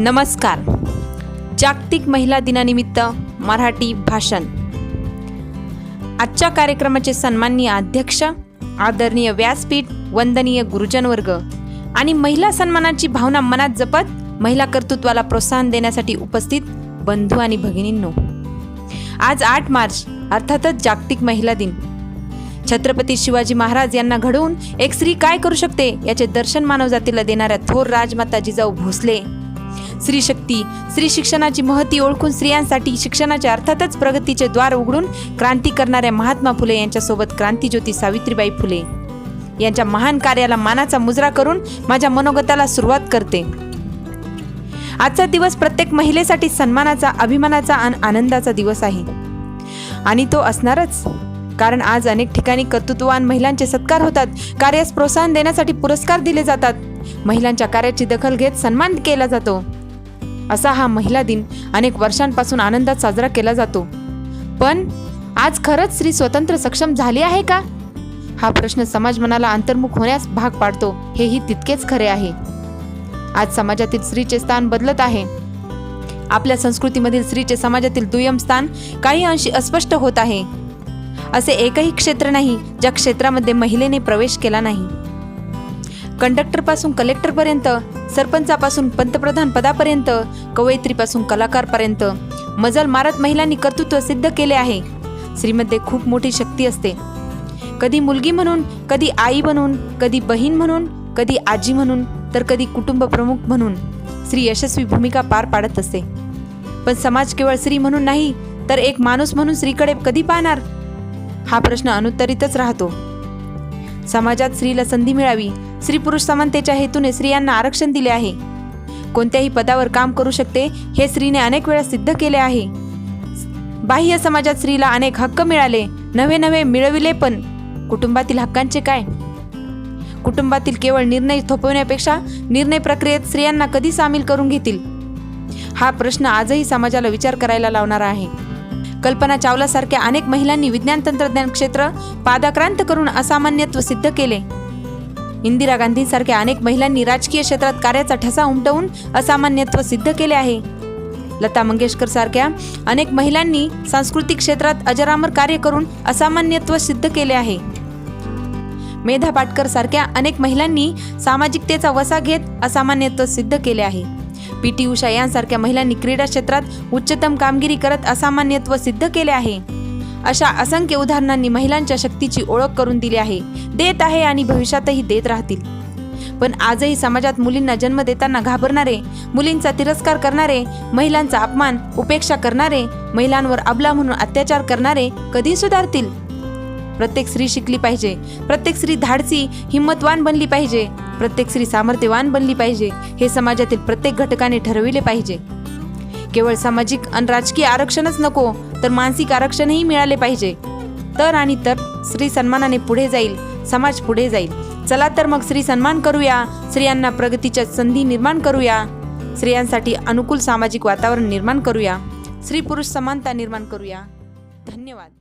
नमस्कार. जागतिक महिला दिनानिमित्त मराठी भाषण. आजच्या कार्यक्रमाचे सन्माननीय अध्यक्ष आदरणीय व्यासपीठ वंदनीय गुरुजनवर्ग आणि महिला सन्मानाची भावना मनात जपत महिला कर्तृत्वाला प्रोत्साहन देण्यासाठी उपस्थित बंधू आणि भगिनींनो आज आठ मार्च अर्थातच जागतिक महिला दिन. छत्रपती शिवाजी महाराज यांना घडवून एक स्त्री काय करू शकते याचे दर्शन मानवजातीला देणाऱ्या थोर राजमाता जिजाऊ भोसले स्त्री शक्ती. स्त्री शिक्षणाची महती ओळखून स्त्रियांसाठी शिक्षणाच्या अर्थातच प्रगतीचे द्वार उघडून क्रांती करणाऱ्या महात्मा फुले यांच्यासोबत क्रांतीज्योती सावित्रीबाई फुले. यांच्या महान कार्याला मानाचा मुजरा करून माझ्या मनोगताला सुरुवात करते. आजचा दिवस प्रत्येक महिलेसाठी सन्मानाचा अभिमानाचा आणि आनंदाचा दिवस आहे. आणि तो असणारच. कारण आज अनेक ठिकाणी कर्तृत्ववान महिलांचे सत्कार होतात. कार्यास प्रोत्साहन देण्यासाठी पुरस्कार दिले जातात. महिलांच्या कार्याची दखल घेत सन्मान केला जातो. असा हा महिला दिन अनेक वर्षांपासून आनंदात साजरा केला जातो. पण आज खरंच स्त्री स्वतंत्र सक्षम झाली आहे का? हा प्रश्न समाज मनाला अंतर्मुख होण्यास भाग पाडतो हेही तितकेच खरे आहे. आज समाजातील स्त्रीचे स्थान बदलत आहे. आपल्या संस्कृतीमधील स्त्रीचे समाजातील दुय्यम स्थान काही अंशी अस्पष्ट होत आहे. असे एकही क्षेत्र नाही ज्या क्षेत्रामध्ये महिलेने प्रवेश केला नाही. कंडक्टरपासून कलेक्टरपर्यंत सरपंचापासून पंतप्रधान पदापर्यंत कवयित्रीपासून कलाकारपर्यंत. मजल मारत महिलांनी कर्तृत्व सिद्ध केले आहे. स्त्रीमध्ये खूप मोठी शक्ती असते. कधी मुलगी म्हणून कधी आई म्हणून कधी बहीण म्हणून कधी आजी म्हणून तर कधी कुटुंब प्रमुख म्हणून. स्त्री यशस्वी भूमिका पार पाडत असते. पण समाज केवळ स्त्री म्हणून नाही तर एक माणूस म्हणून स्त्रीकडे कधी पाहणार? हा प्रश्न अनुत्तरितच राहतो. समाजात स्त्रीला संधी मिळावी. स्त्री पुरुष समानतेच्या हेतूने स्त्रियांना आरक्षण दिले आहे. कोणत्याही पदावर काम करू शकते हे स्त्रीने अनेक वेळा सिद्ध केले आहे. बाह्य समाजात स्त्रीला अनेक हक्क मिळाले. नवे नवे मिळविले पण. कुटुंबातील हक्कांचे काय? कुटुंबातील केवळ निर्णय थोपवण्यापेक्षा निर्णय प्रक्रियेत स्त्रियांना कधी सामील करून घेतील? हा प्रश्न आजही समाजाला विचार करायला लावणारा आहे. कल्पना चावलासारख्या अनेक महिलांनी विज्ञान तंत्रज्ञान क्षेत्र पादाक्रांत करून असामान्यत्व सिद्ध केले. इंदिरा गांधींसारख्या अनेक महिलांनी राजकीय क्षेत्रात कार्याचा ठसा उमटवून असामान्यत्व सिद्ध केले आहे. लता मंगेशकर सारख्या अनेक महिलांनी सांस्कृतिक क्षेत्रात अजरामर कार्य करून असामान्यत्व सिद्ध केले आहे. मेधा पाटकर सारख्या अनेक महिलांनी सामाजिकतेचा वसा घेत असामान्यत्व सिद्ध केले आहे. पी टी उषा यांसारख्या महिलांनी क्रीडा क्षेत्रात उच्चतम कामगिरी करत असामान्यत्व सिद्ध केले आहे. अशा असंख्य उदाहरणांनी महिलांच्या शक्तीची ओळख करून दिली आहे. देत आहे आणि भविष्यातही देत राहतील. पण आजही समाजात मुलींना जन्म देताना घाबरणारे मुलींचा तिरस्कार करणारे महिलांचा अपमान उपेक्षा करणारे महिलांवर अबला म्हणून अत्याचार करणारे कधी सुधारतील? प्रत्येक स्त्री शिकली पाहिजे. प्रत्येक स्त्री धाडसी हिंमतवान बनली पाहिजे. प्रत्येक स्त्री सामर्थ्यवान बनली पाहिजे. हे समाजातील प्रत्येक घटकाने ठरविले पाहिजे. केवळ सामाजिक आणि राजकीय आरक्षणच नको तर मानसिक आरक्षणही मिळाले पाहिजे. तर आणि तर स्त्री सन्मानाने पुढे जाईल समाज पुढे जाईल. चला तर मग स्त्री सन्मान करूया स्त्रियांना प्रगतीच्या संधी निर्माण करूया. स्त्रियांसाठी अनुकूल सामाजिक वातावरण निर्माण करूया. स्त्री पुरुष समानता निर्माण करूया. धन्यवाद.